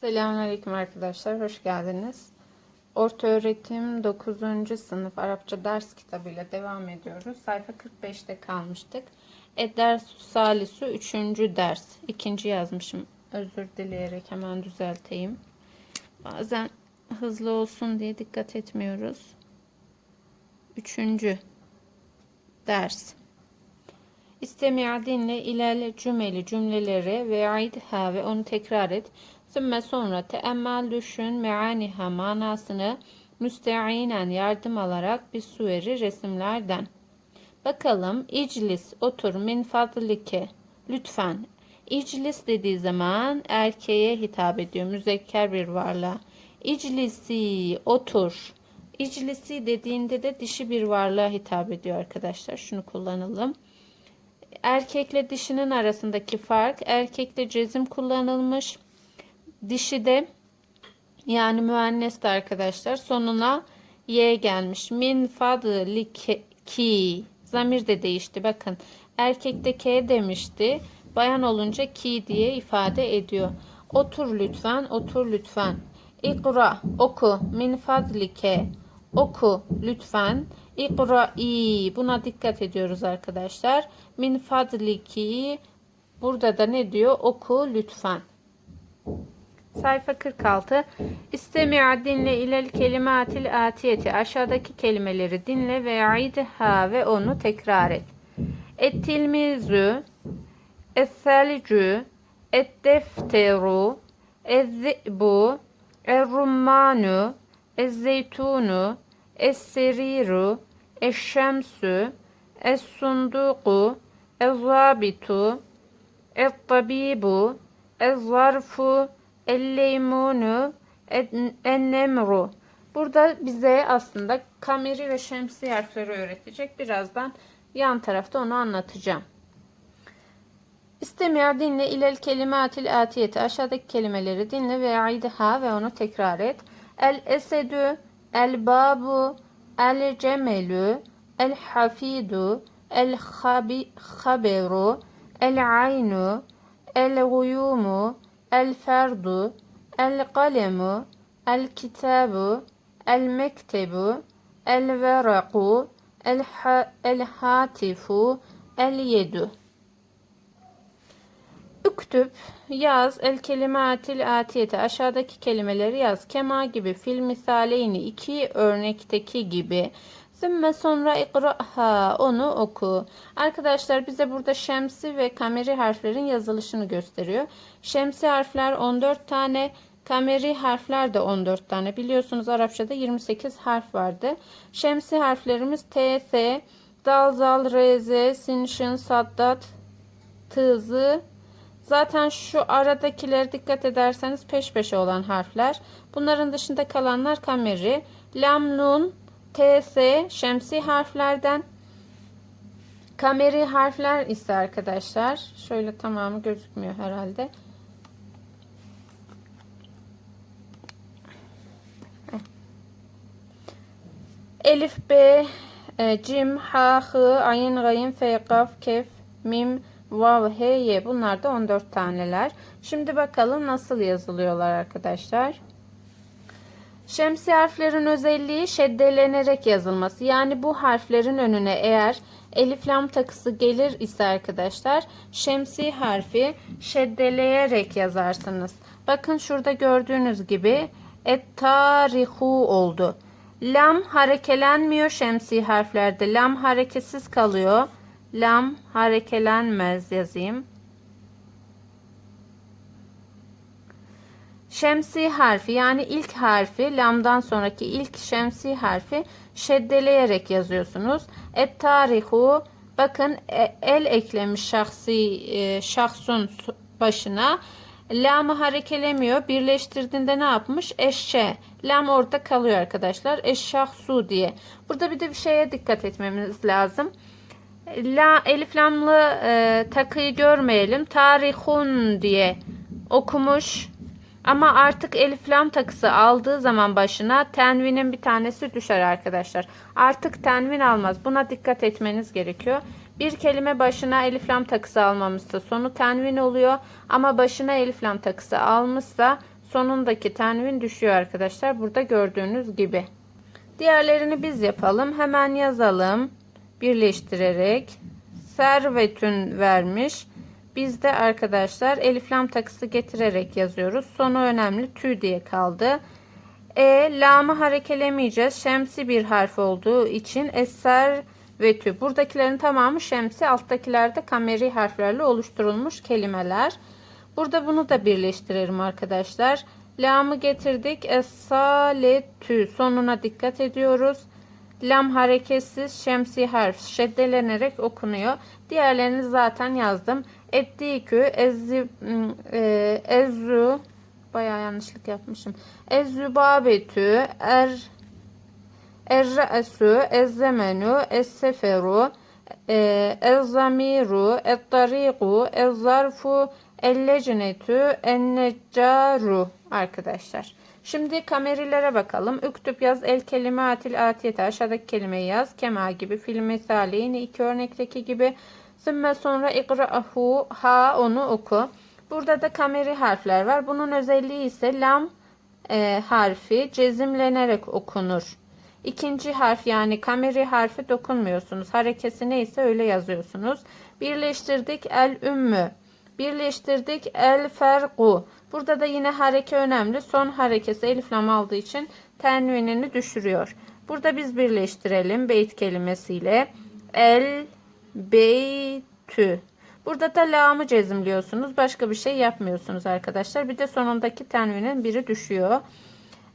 Selamünaleyküm arkadaşlar, hoş geldiniz. Orta öğretim 9. sınıf Arapça ders kitabıyla devam ediyoruz. Sayfa 45'te kalmıştık. Eder Salisu 3. ders. İkinci yazmışım. Özür dileyerek hemen düzelteyim. Bazen hızlı olsun diye dikkat etmiyoruz. Üçüncü ders. İstemi'a dinle ilal cümleli cümleleri ve aidha ve onu tekrar et. Sümme sonra teemmel düşün meaniha manasını müsteinen yardım alarak bir suveri resimlerden. Bakalım iclis otur min fadlike lütfen. İclis dediği zaman erkeğe hitap ediyor. Müzekker bir varlığa. İclisi otur. İclisi dediğinde de dişi bir varlığa hitap ediyor arkadaşlar. Şunu kullanalım erkekle dişinin arasındaki fark erkekte cezim kullanılmış. Dişi de yani müennes de arkadaşlar sonuna y gelmiş. Min fadli ki zamir de değişti. Bakın erkekte k demişti. Bayan olunca ki diye ifade ediyor. Otur lütfen, otur lütfen. İkra, oku. Min fadlike, oku lütfen. İkra'i, buna dikkat ediyoruz arkadaşlar. Min fadliki, burada da ne diyor? Oku lütfen. Sayfa 46. İstemi'a dinle ilel kelimatil atiyeti. Aşağıdaki kelimeleri dinle ve aidha ve onu tekrar et. Et-tilmizu, es-selcu, et-defteru, ez-zi'bu, er-rummanu, ez-zeytunu, es-seriru, eş-şemsu, es-sunduku, ez-zabitu, et-tabibu, ez-zarfu, el-leymunu, en-nemru. Burada bize aslında kameri ve şemsi harfleri öğretecek. Birazdan yan tarafta onu anlatacağım. İstemiyor dinle ilel kelimatil atiyeti. Aşağıdaki kelimeleri dinle ve aidha ve onu tekrar et. El esedü, el babu, el cemelü, el hafidu, el haberu, el aynu, el guyumu, el ferdu, el kalemu, el kitabu, el mektebu, el veraku, el, ha el hatifu, el yedu. Üktüp, yaz, el kelimatil atiyete, aşağıdaki kelimeleri yaz. Kema gibi, fil misaleyni, iki örnekteki gibi. Sümme sonra ikra'ha, onu oku. Arkadaşlar bize burada şemsi ve kameri harflerin yazılışını gösteriyor. Şemsi harfler 14 tane, kameri harfler de 14 tane. Biliyorsunuz Arapçada 28 harf vardı. Şemsi harflerimiz T, S, Dal, Zal, R, Z, Sin, Şin, Saddat, Tızı, Zaten şu aradakileri dikkat ederseniz peş peşe olan harfler. Bunların dışında kalanlar kameri. Lam, nun, TS, şemsi harflerden. Kameri harfler ise arkadaşlar. Şöyle tamamı gözükmüyor herhalde. Elif, B, e, Cim, Ha, Hı, Ayin, Gayin, Fe, Kaf, Kef, Mim, Vav, H, Y. Bunlar da 14 taneler. Şimdi bakalım nasıl yazılıyorlar arkadaşlar. Şemsi harflerin özelliği şeddelenerek yazılması. Yani bu harflerin önüne eğer elif lam takısı gelir ise arkadaşlar şemsi harfi şeddeleyerek yazarsınız. Bakın şurada gördüğünüz gibi et tarihu oldu. Lam harekelenmiyor şemsi harflerde. Lam hareketsiz kalıyor. Lam harekelenmez yazayım. Şemsi harfi yani ilk harfi lamdan sonraki ilk şemsi harfi şeddeleyerek yazıyorsunuz. Et tarihu bakın e, el eklemiş şahsi e, şahsun başına. Lamı harekelemiyor. Birleştirdiğinde ne yapmış? Eşşe. Lam orada kalıyor arkadaşlar. Eşşahsu diye. Burada bir de bir şeye dikkat etmemiz lazım. La elif lamlı e, takıyı görmeyelim. Tarihun diye okumuş. Ama artık elif lam takısı aldığı zaman başına tenvinin bir tanesi düşer arkadaşlar. Artık tenvin almaz. Buna dikkat etmeniz gerekiyor. Bir kelime başına elif lam takısı almamışsa sonu tenvin oluyor. Ama başına elif lam takısı almışsa sonundaki tenvin düşüyor arkadaşlar. Burada gördüğünüz gibi. Diğerlerini biz yapalım. Hemen yazalım. Birleştirerek. Servetün vermiş. Biz de arkadaşlar elif lam takısı getirerek yazıyoruz. Sonu önemli. Tü diye kaldı. E, lamı harekelemeyeceğiz. Şemsi bir harf olduğu için eser ve tü. Buradakilerin tamamı şemsi. Alttakiler de kameri harflerle oluşturulmuş kelimeler. Burada bunu da birleştirelim arkadaşlar. Lamı getirdik. Esaletü. Sonuna dikkat ediyoruz. Lam hareketsiz şemsi harf şeddelenerek okunuyor. Diğerlerini zaten yazdım. Ettikü, ezzi, e, ezzu, bayağı yanlışlık yapmışım. Ezzübabetü, er, erre'esü, ezzemenu, esseferu, e, ezzamiru, ettariku, ezzarfu, ellecnetü, enneccaru arkadaşlar. Şimdi kamerilere bakalım. Üktüp yaz el kelimatil atiyete. Aşağıdaki kelimeyi yaz. Kema gibi. Fil misali yine iki örnekteki gibi. Sümme sonra ikra'hu ha onu oku. Burada da kameri harfler var. Bunun özelliği ise lam e, harfi cezimlenerek okunur. İkinci harf yani kameri harfi dokunmuyorsunuz. Harekesi neyse öyle yazıyorsunuz. Birleştirdik el ümmü. Birleştirdik el fergu. Burada da yine hareke önemli. Son harekesi elif lam aldığı için tenvinini düşürüyor. Burada biz birleştirelim beyt kelimesiyle. El beytü. Burada da lamı cezimliyorsunuz. Başka bir şey yapmıyorsunuz arkadaşlar. Bir de sonundaki tenvinin biri düşüyor.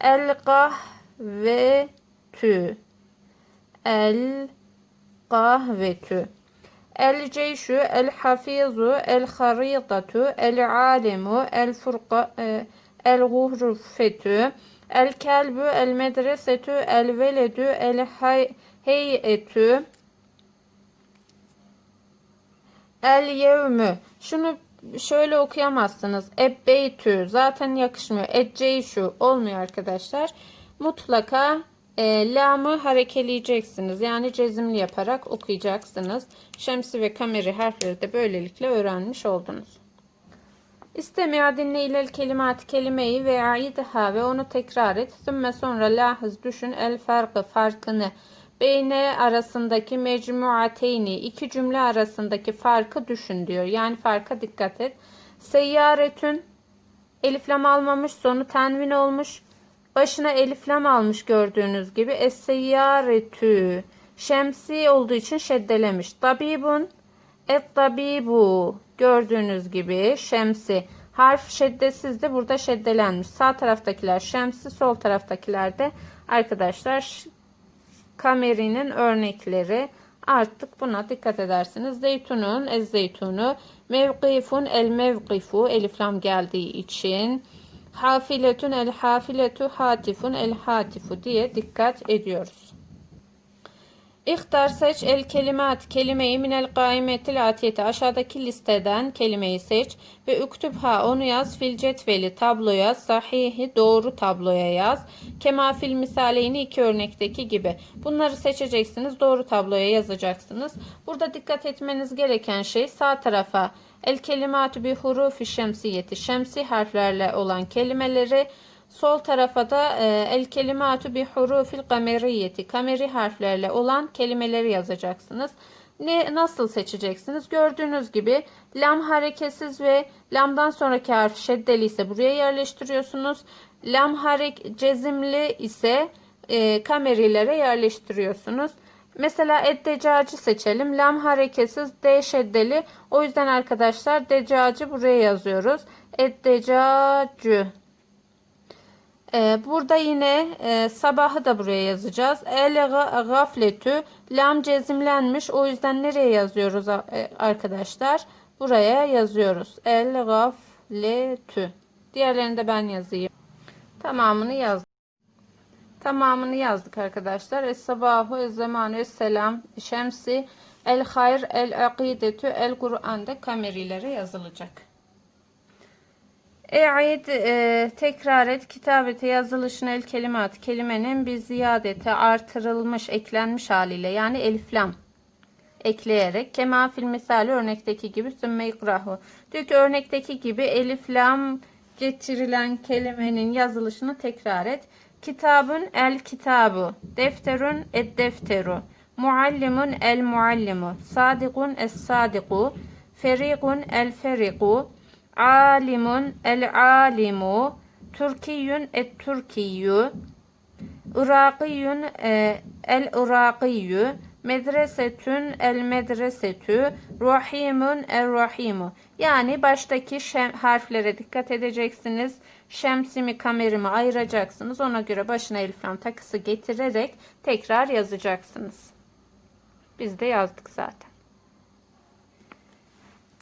El kahvetü. El kahvetü. El ceyşu, el hafizu, el haritatu, el alimu, el furqa, e, el gurfetü, el kelbu, el medresetü, el veledü, el heyetü, el yevmü. Şunu şöyle okuyamazsınız. Ebbeytü zaten yakışmıyor. Ecceyşu olmuyor arkadaşlar. Mutlaka e, lamı harekeleyeceksiniz. Yani cezimli yaparak okuyacaksınız. Şemsi ve kameri harfleri de böylelikle öğrenmiş oldunuz. İstemiya dinle ilel kelimat kelimeyi ve aidha ve onu tekrar et. Sümme sonra lahız düşün el farkı farkını. Beyne arasındaki mecmuateyni iki cümle arasındaki farkı düşün diyor. Yani farka dikkat et. Seyyaretün eliflam almamış sonu tenvin olmuş. Başına eliflam almış gördüğünüz gibi. Es-seyyaretü. Şemsi olduğu için şeddelemiş. Tabibun. Et tabibu. Gördüğünüz gibi şemsi. Harf şeddesiz de burada şeddelenmiş. Sağ taraftakiler şemsi, sol taraftakiler de arkadaşlar kamerinin örnekleri. Artık buna dikkat edersiniz. Zeytunun, ez zeytunu, mevkifun, el mevkifu, eliflam geldiği için hafiletun el hafiletu hatifun el hatifu diye dikkat ediyoruz. İhtar seç el kelimat kelimeyi minel gaimetil atiyete aşağıdaki listeden kelimeyi seç ve üktübha onu yaz. Fil cetveli tabloya sahihi doğru tabloya yaz. Kema fil misaleyni iki örnekteki gibi. Bunları seçeceksiniz doğru tabloya yazacaksınız. Burada dikkat etmeniz gereken şey sağ tarafa. El kelimatu bi hurufi şemsiyeti. Şemsi harflerle olan kelimeleri Sol tarafa da e, el kelimatu bi hurufil kameriyeti kameri harflerle olan kelimeleri yazacaksınız. Ne nasıl seçeceksiniz? Gördüğünüz gibi lam hareketsiz ve lamdan sonraki harf şeddeli ise buraya yerleştiriyorsunuz. Lam harek cezimli ise e, kamerilere yerleştiriyorsunuz. Mesela eddecacı seçelim. Lam hareketsiz D şeddeli. O yüzden arkadaşlar decacı buraya yazıyoruz. Eddecacı ee, burada yine e, sabahı da buraya yazacağız. El gafletü lam cezimlenmiş. O yüzden nereye yazıyoruz e, arkadaşlar? Buraya yazıyoruz. El gafletü. Diğerlerini de ben yazayım. Tamamını yazdım. Tamamını yazdık arkadaşlar. Es sabahu es zamanu es selam şemsi el hayr el akidetü el Kur'an'da kamerilere yazılacak. E'id e, tekrar et kitabete yazılışına el kelimat kelimenin bir ziyadete artırılmış eklenmiş haliyle yani eliflam ekleyerek kema fil misali örnekteki gibi sümme ikrahu. Diyor ki örnekteki gibi eliflam getirilen kelimenin yazılışını tekrar et. Kitabın el kitabu, defterun ed defteru, muallimun el muallimu, sadikun es sadiku, ferikun el feriku, alimun el alimu, Türkiyün et Türkiyü, Irakiyün e, el Irakiyü, medresetün el medresetü, rahimun el rahimu. Yani baştaki şem, harflere dikkat edeceksiniz. Şemsimi kamerimi ayıracaksınız. Ona göre başına elif lam takısı getirerek tekrar yazacaksınız. Biz de yazdık zaten.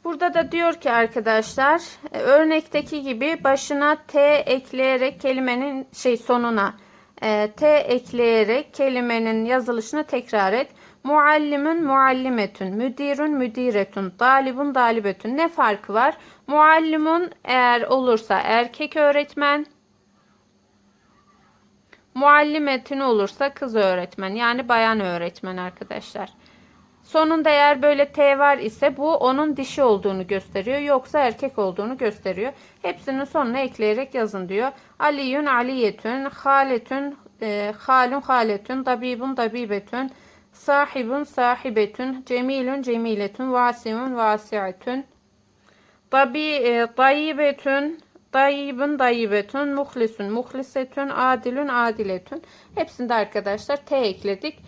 Burada da diyor ki arkadaşlar e, örnekteki gibi başına T ekleyerek kelimenin şey sonuna e, T ekleyerek kelimenin yazılışını tekrar et. Muallimun muallimetun, müdirun müdiretun, dalibun dalibetun. Ne farkı var? Muallimun eğer olursa erkek öğretmen, muallimetun olursa kız öğretmen yani bayan öğretmen arkadaşlar. Sonunda eğer böyle T var ise bu onun dişi olduğunu gösteriyor. Yoksa erkek olduğunu gösteriyor. Hepsinin sonuna ekleyerek yazın diyor. Aliyun aliyetün, haletün, e, halun haletün, tabibun tabibetün, sahibun sahibetün, cemilun cemiletün, vasiun vasiatün, tabi, e, dayibetün, dayibun dayibetün, muhlisun muhlisetün, adilun adiletün. Hepsinde arkadaşlar T ekledik.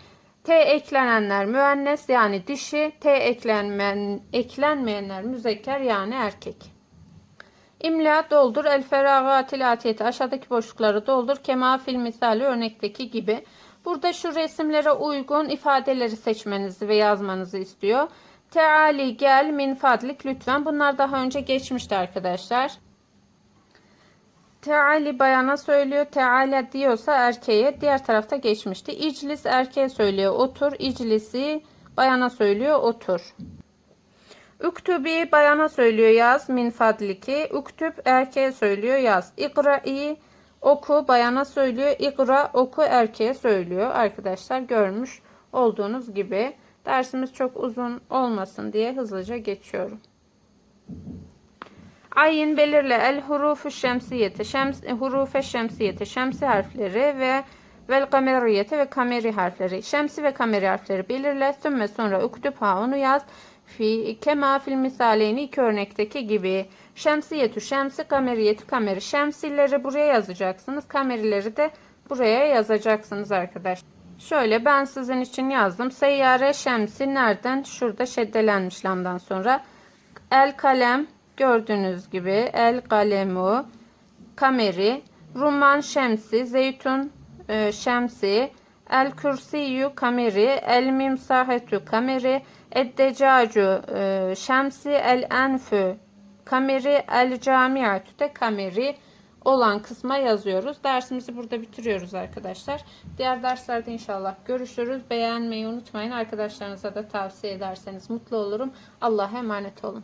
T eklenenler müennes yani dişi, T eklenmeyen, eklenmeyenler müzekker yani erkek. İmla doldur el feragatil atiyeti aşağıdaki boşlukları doldur kema fil misali örnekteki gibi. Burada şu resimlere uygun ifadeleri seçmenizi ve yazmanızı istiyor. Teali gel min fadlik lütfen. Bunlar daha önce geçmişti arkadaşlar. Teali bayana söylüyor. Teala diyorsa erkeğe. Diğer tarafta geçmişti. İclis erkeğe söylüyor. Otur. İclisi bayana söylüyor. Otur. Üktübi bayana söylüyor yaz. Min fadliki. Üktüb erkeğe söylüyor yaz. İkra'i oku bayana söylüyor. İkra oku erkeğe söylüyor. Arkadaşlar görmüş olduğunuz gibi. Dersimiz çok uzun olmasın diye hızlıca geçiyorum. Ayin belirle el hurufu şemsiyeti, şems, hurufe şemsiyeti, şemsi harfleri ve vel kameriyeti ve kameri harfleri. Şemsi ve kameri harfleri belirle. Sümme sonra uktüb ha onu yaz. Fi kema fil misaleyni iki örnekteki gibi. Şemsiyetü şemsi kameriyeti kameri. Şemsileri buraya yazacaksınız. Kamerileri de buraya yazacaksınız arkadaşlar. Şöyle ben sizin için yazdım. Seyyare şemsi nereden? Şurada şeddelenmiş lamdan sonra. El kalem gördüğünüz gibi el kalemu kameri rumman şemsi zeytun e, şemsi el kürsiyü kameri el mimsahetu kameri eddecacu e, şemsi el enfü kameri el camiatü de kameri olan kısma yazıyoruz. Dersimizi burada bitiriyoruz arkadaşlar. Diğer derslerde inşallah görüşürüz. Beğenmeyi unutmayın. Arkadaşlarınıza da tavsiye ederseniz mutlu olurum. Allah'a emanet olun.